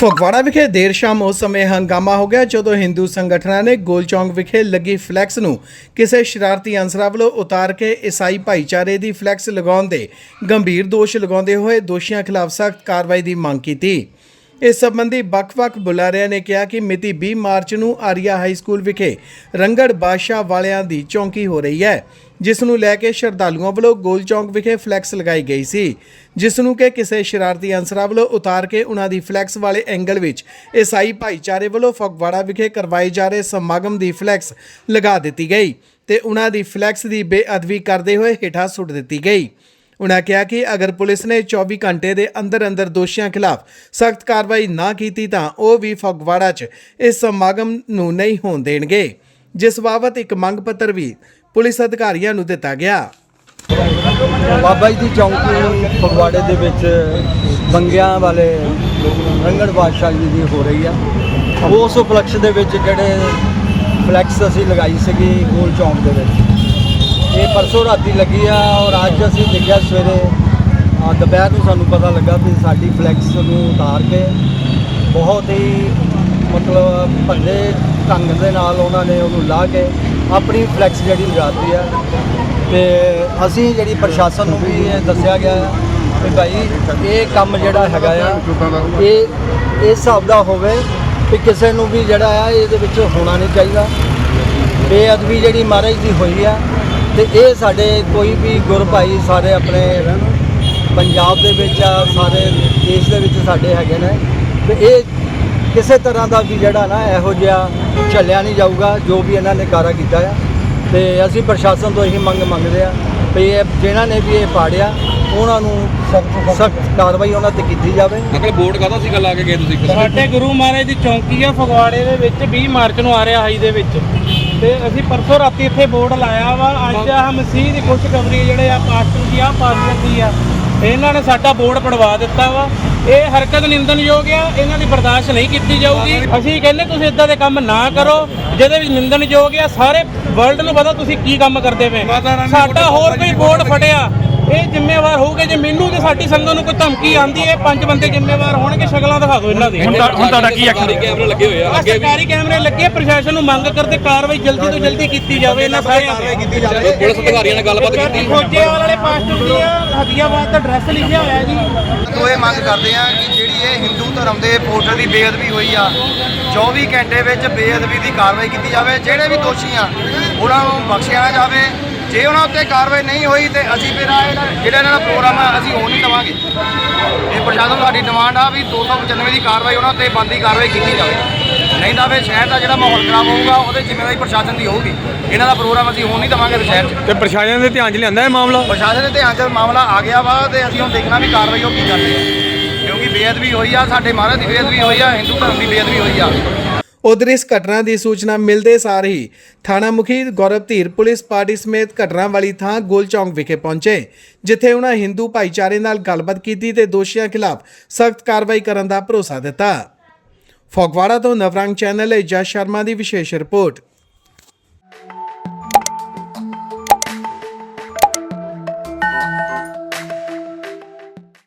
ਫਗਵਾੜਾ ਵਿਖੇ ਦੇਰ ਸ਼ਾਮ ਉਸ ਸਮੇਂ ਹੰਗਾਮਾ ਹੋ ਗਿਆ ਜਦੋਂ ਹਿੰਦੂ ਸੰਗਠਨਾਂ ਨੇ ਗੋਲ ਚੌਂਕ ਵਿਖੇ ਲੱਗੀ ਫਲੈਕਸ ਨੂੰ ਕਿਸੇ ਸ਼ਰਾਰਤੀ ਅਨਸਰਾਂ ਵੱਲੋਂ ਉਤਾਰ ਕੇ ਈਸਾਈ ਭਾਈਚਾਰੇ ਦੀ ਫਲੈਕਸ ਲਗਾਉਣ ਦੇ ਗੰਭੀਰ ਦੋਸ਼ ਲਗਾਉਂਦੇ ਹੋਏ ਦੋਸ਼ੀਆਂ ਖਿਲਾਫ ਸਖਤ ਕਾਰਵਾਈ ਦੀ ਮੰਗ ਕੀਤੀ। ਇਸ ਸੰਬੰਧੀ ਵੱਖ-ਵੱਖ ਬੁਲਾਰਿਆਂ ਨੇ ਕਿਹਾ ਕਿ ਮਿਤੀ 20 ਮਾਰਚ ਨੂੰ ਆਰੀਆ ਹਾਈ ਸਕੂਲ ਵਿਖੇ ਰੰਗੜ ਬਾਦਸ਼ਾਹ ਵਾਲਿਆਂ ਦੀ ਚੌਂਕੀ ਹੋ ਰਹੀ ਹੈ, ਜਿਸ ਨੂੰ ਲੈ ਕੇ ਸ਼ਰਧਾਲੂਆਂ ਵੱਲੋਂ ਗੋਲ ਚੌਂਕ ਵਿਖੇ ਫਲੈਕਸ ਲਗਾਈ ਗਈ ਸੀ, ਜਿਸ ਨੂੰ ਕਿ ਕਿਸੇ ਸ਼ਰਾਰਤੀ ਅਨਸਰਾਂ ਵੱਲੋਂ ਉਤਾਰ ਕੇ ਉਹਨਾਂ ਦੀ ਫਲੈਕਸ ਵਾਲੇ ਐਂਗਲ ਵਿੱਚ ਈਸਾਈ ਭਾਈਚਾਰੇ ਵੱਲੋਂ ਫਗਵਾੜਾ ਵਿਖੇ ਕਰਵਾਏ ਜਾ ਰਹੇ ਸਮਾਗਮ ਦੀ ਫਲੈਕਸ ਲਗਾ ਦਿੱਤੀ ਗਈ ਤੇ ਉਹਨਾਂ ਦੀ ਫਲੈਕਸ ਦੀ ਬੇਅਦਬੀ ਕਰਦੇ ਹੋਏ ਹੇਠਾਂ ਸੁੱਟ ਦਿੱਤੀ ਗਈ। ਉਨ੍ਹਾਂ ਕਿਹਾ ਕਿ ਅਗਰ ਪੁਲਿਸ ਨੇ 24 ਘੰਟੇ ਦੇ ਅੰਦਰ ਅੰਦਰ ਦੋਸ਼ੀਆਂ ਖਿਲਾਫ ਸਖਤ ਕਾਰਵਾਈ ਨਾ ਕੀਤੀ ਤਾਂ ਉਹ ਵੀ ਫਗਵਾੜਾ 'ਚ ਇਸ ਸਮਾਗਮ ਨੂੰ ਨਹੀਂ ਹੋਣ ਦੇਣਗੇ, ਜਿਸ ਬਾਬਤ ਇੱਕ ਮੰਗ ਪੱਤਰ ਵੀ ਪੁਲਿਸ ਅਧਿਕਾਰੀਆਂ ਨੂੰ ਦਿੱਤਾ ਗਿਆ। ਬਾਬਾ ਜੀ ਦੀ ਚੌਂਕੀ ਫਗਵਾੜੇ ਦੇ ਵਿੱਚ ਬੰਗਿਆਂ ਵਾਲੇ ਰੰਗੜ ਬਾਦਸ਼ਾਹ ਜੀ ਦੀ ਹੋ ਰਹੀ ਆ। ਉਸ ਉਪਲਕਸ਼ ਦੇ ਵਿੱਚ ਜਿਹੜੇ ਫਲੈਕਸ ਅਸੀਂ ਲਗਾਈ ਸੀਗੀ ਗੋਲ ਚੌਂਕ ਦੇ ਵਿੱਚ। ਇਹ ਪਰਸੋਂ ਰਾਤੀ ਲੱਗੀ ਆ ਔਰ ਅੱਜ ਅਸੀਂ ਦੇਖਿਆ ਸਵੇਰੇ ਦੁਪਹਿਰ ਨੂੰ ਸਾਨੂੰ ਪਤਾ ਲੱਗਾ ਵੀ ਸਾਡੀ ਫਲੈਕਸ ਨੂੰ ਉਤਾਰ ਕੇ ਬਹੁਤ ਹੀ ਮਤਲਬ ਭੰਦੇ ਢੰਗ ਦੇ ਨਾਲ ਉਹਨਾਂ ਨੇ ਉਹਨੂੰ ਲਾ ਕੇ ਆਪਣੀ ਫਲੈਕਸ ਜਿਹੜੀ ਲਗਾਤੀ ਆ। ਤੇ ਅਸੀਂ ਜਿਹੜੀ ਪ੍ਰਸ਼ਾਸਨ ਨੂੰ ਵੀ ਇਹ ਦੱਸਿਆ ਗਿਆ ਹੈ ਕਿ ਭਾਈ ਇਹ ਕੰਮ ਜਿਹੜਾ ਹੈਗਾ ਆ, ਇਹ ਇਸ ਹਿਸਾਬ ਦਾ ਹੋਵੇ ਕਿ ਕਿਸੇ ਨੂੰ ਵੀ ਜਿਹੜਾ ਆ ਇਹਦੇ ਵਿੱਚ ਹੋਣਾ ਨਹੀਂ ਚਾਹੀਦਾ। ਬੇਅਦਬੀ ਜਿਹੜੀ ਮਹਾਰਾਜ ਦੀ ਹੋਈ ਆ ਤੇ ਇਹ ਸਾਡੇ ਕੋਈ ਵੀ ਗੁਰ ਭਾਈ ਸਾਰੇ ਆਪਣੇ ਪੰਜਾਬ ਦੇ ਵਿੱਚ ਆ ਸਾਰੇ ਦੇਸ਼ ਦੇ ਵਿੱਚ ਸਾਡੇ ਹੈਗੇ ਨੇ ਤੇ ਇਹ ਕਿਸੇ ਤਰ੍ਹਾਂ ਦਾ ਵੀ ਜਿਹੜਾ ਨਾ ਇਹੋ ਜਿਹਾ ਚੱਲਿਆ ਨਹੀਂ ਜਾਊਗਾ ਜੋ ਵੀ ਇਹਨਾਂ ਨੇ ਕਾਰਾ ਕੀਤਾ ਆ। ਤੇ ਅਸੀਂ ਪ੍ਰਸ਼ਾਸਨ ਤੋਂ ਇਹੀ ਮੰਗ ਮੰਗਦੇ ਆ ਵੀ ਇਹ ਜਿਨ੍ਹਾਂ ਨੇ ਵੀ ਇਹ ਪਾੜਿਆ ਉਹਨਾਂ ਨੂੰ ਸਖਤ ਕਾਰਵਾਈ ਉਹਨਾਂ ਤੇ ਕੀਤੀ ਜਾਵੇ। ਅੰਕਲ ਬੋਰਡ ਕਾਹਦਾ ਸੀਗਾ ਲਾ ਕੇ ਗਏ ਤੁਸੀਂ? ਸਾਡੇ ਗੁਰੂ ਮਹਾਰਾਜ ਦੀ ਚੌਂਕੀ ਆ ਫਗਵਾੜੇ ਦੇ ਵਿੱਚ 20 ਮਾਰਚ ਨੂੰ ਆ ਰਿਹਾ ਹਾਈ ਦੇ ਵਿੱਚ। ਤੇ ਅਸੀਂ ਪਰਸੋਂ ਰਾਤੀ ਇੱਥੇ ਬੋਰਡ ਲਾਇਆ ਵਾ। ਅੱਜ ਆਹ ਮਸੀਹ ਦੀ ਖੁਸ਼ਖਬਰੀ ਜਿਹੜੇ ਆ ਪਾਸਟਰ ਜੀ ਆ ਪਾਸਟਰ ਜੀ ਆ। ਇਹਨਾਂ ਨੇ ਸਾਡਾ ਬੋਰਡ ਪੜਵਾ ਦਿੱਤਾ ਵਾ। ਇਹ ਹਰਕਤ ਨਿੰਦਣਯੋਗ ਆ। ਇਹਨਾਂ ਦੀ ਬਰਦਾਸ਼ਤ ਨਹੀਂ ਕੀਤੀ ਜਾਊਗੀ। ਅਸੀਂ ਕਹਿੰਦੇ ਤੁਸੀਂ ਇਦਾਂ ਦੇ ਕੰਮ ਨਾ ਕਰੋ। ਜਿਹਦੇ ਵਿੱਚ ਨਿੰਦਣਯੋਗ ਆ ਸਾਰੇ ਵਰਲਡ ਨੂੰ ਪਤਾ ਤੁਸੀਂ ਕੀ ਕੰਮ ਕਰਦੇ ਪਏ। ਸਾਡਾ ਹੋਰ ਕੋਈ ਬੋਰਡ ਫਟਿਆ। ਇਹ ਜ਼ਿੰਮੇਵਾਰ ਹੋਊਗੇ ਜੇ ਮੈਨੂੰ ਤੇ ਸਾਡੀ ਸੰਗਤ ਨੂੰ ਕੋਈ ਧਮਕੀ ਆਂਦੀ ਹੈ ਪੰਜ ਬੰਦੇ ਜ਼ਿੰਮੇਵਾਰ ਹੋਣਗੇ ਸ਼ਕਲਾਂ ਦਿਖਾ ਦਿਓ ਇਹਨਾਂ ਦੀ। ਹੁਣ ਤੁਹਾਡਾ ਕੀ ਐਕਸ਼ਨ ਕੈਮਰੇ ਲੱਗੇ ਹੋਏ ਆ ਅੱਗੇ ਵੀ ਸਰਕਾਰੀ ਕੈਮਰੇ ਲੱਗੇ ਪ੍ਰਸ਼ਾਸਨ ਨੂੰ ਮੰਗ ਕਰਦੇ ਕਾਰਵਾਈ ਜਲਦੀ ਤੋਂ ਜਲਦੀ ਕੀਤੀ ਜਾਵੇ ਇਹਨਾਂ ਸਾਰਿਆਂ ਤੇ। ਕੀਤੀ ਪੁਲਿਸ ਅਧਿਕਾਰੀਆਂ ਨਾਲ ਗੱਲਬਾਤ ਕੀਤੀ। ਖੋਜੇਵਾਲ ਵਾਲੇ ਪਾਸਟਰ ਦੀ ਹਦੀਆਬਾਦ ਦਾ ਐਡਰੈਸ ਲਿਖਿਆ ਹੋਇਆ ਜੀ। ਤੋਂ ਇਹ ਮੰਗ ਕਰਦੇ ਆ ਕਿ ਜਿਹੜੀ ਇਹ ਹਿੰਦੂ ਧਰਮ ਦੇ ਪੋਰਟਲ ਦੀ ਬੇਅਦਬੀ ਹੋਈ ਆ 24 ਘੰਟੇ ਵਿੱਚ ਬੇਅਦਬੀ ਦੀ ਕਾਰਵਾਈ ਕੀਤੀ ਜਾਵੇ। ਜਿਹੜੇ ਵੀ ਦੋਸ਼ੀ ਆ ਉਹਨਾਂ ਨੂੰ ਬਖਸ਼ਿਆ ਜਾਵੇ। ਜੇ ਉਹਨਾਂ ਉੱਤੇ ਕਾਰਵਾਈ ਨਹੀਂ ਹੋਈ ਤੇ ਅਸੀਂ ਫਿਰ ਆ ਜਿਹੜਾ ਇਹਨਾਂ ਦਾ ਪ੍ਰੋਗਰਾਮ ਆ ਅਸੀਂ ਹੋਣ ਨਹੀਂ ਦੇਵਾਂਗੇ। ਇਹ ਪ੍ਰਸ਼ਾਸਨ ਨੂੰ ਸਾਡੀ ਡਿਮਾਂਡ ਆ ਵੀ 295 ਦੀ ਕਾਰਵਾਈ ਉਹਨਾਂ ਉੱਤੇ ਬੰਦੀ ਕਾਰਵਾਈ ਕੀਤੀ ਜਾਵੇ। ਨਹੀਂ ਤਾਂ ਫਿਰ ਸ਼ਹਿਰ ਦਾ ਜਿਹੜਾ ਮਾਹੌਲ ਖਰਾਬ ਹੋਊਗਾ ਉਹਦੇ ਜ਼ਿੰਮੇਵਾਰੀ ਪ੍ਰਸ਼ਾਸਨ ਦੀ ਹੋਊਗੀ। ਇਹਨਾਂ ਦਾ ਪ੍ਰੋਗਰਾਮ ਅਸੀਂ ਹੋਣ ਨਹੀਂ ਦੇਵਾਂਗੇ ਫਿਰ ਸ਼ਹਿਰ 'ਚ। ਤੇ ਪ੍ਰਸ਼ਾਸਨ ਦੇ ਧਿਆਨ 'ਚ ਲਿਆਂਦਾ ਇਹ ਮਾਮਲਾ? ਪ੍ਰਸ਼ਾਸਨ ਦੇ ਧਿਆਨ 'ਚ ਮਾਮਲਾ ਆ ਗਿਆ ਵਾ ਤੇ ਅਸੀਂ ਹੁਣ ਦੇਖਣਾ ਵੀ ਕਾਰਵਾਈ ਉਹ ਕੀ ਕਰਦੇ ਆ। ਕਿਉਂਕਿ ਬੇਅਦਬੀ ਹੋਈ ਆ ਸਾਡੇ ਮਹਾਰਾਜ ਦੀ ਬੇਅਦਬੀ ਹੋਈ ਆ ਹਿੰਦੂ ਧਰਮ ਦੀ ਬੇਅਦਬੀ ਹੋਈ ਆ। ਉਧਰ ਇਸ ਘਟਨਾ ਦੀ ਸੂਚਨਾ ਮਿਲਦੇ ਸਾਰ ਹੀ ਥਾਣਾ ਮੁਖੀ ਗੌਰਵ ਧੀਰ ਪੁਲਿਸ ਪਾਰਟੀ ਸਮੇਤ ਘਟਨਾ ਵਾਲੀ ਥਾਂ ਗੋਲ ਚੌਂਕ ਵਿਖੇ ਪਹੁੰਚੇ, ਜਿੱਥੇ ਉਹਨਾਂ ਹਿੰਦੂ ਭਾਈਚਾਰੇ ਨਾਲ ਗੱਲਬਾਤ ਕੀਤੀ ਤੇ ਦੋਸ਼ੀਆਂ ਖਿਲਾਫ ਸਖਤ ਕਾਰਵਾਈ ਕਰਨ ਦਾ ਭਰੋਸਾ ਦਿੱਤਾ। ਫਗਵਾੜਾ ਤੋਂ ਨਵਰੰਗ ਚੈਨਲ ਲਈ ਜਸ ਸ਼ਰਮਾ ਦੀ ਵਿਸ਼ੇਸ਼ ਰਿਪੋਰਟ।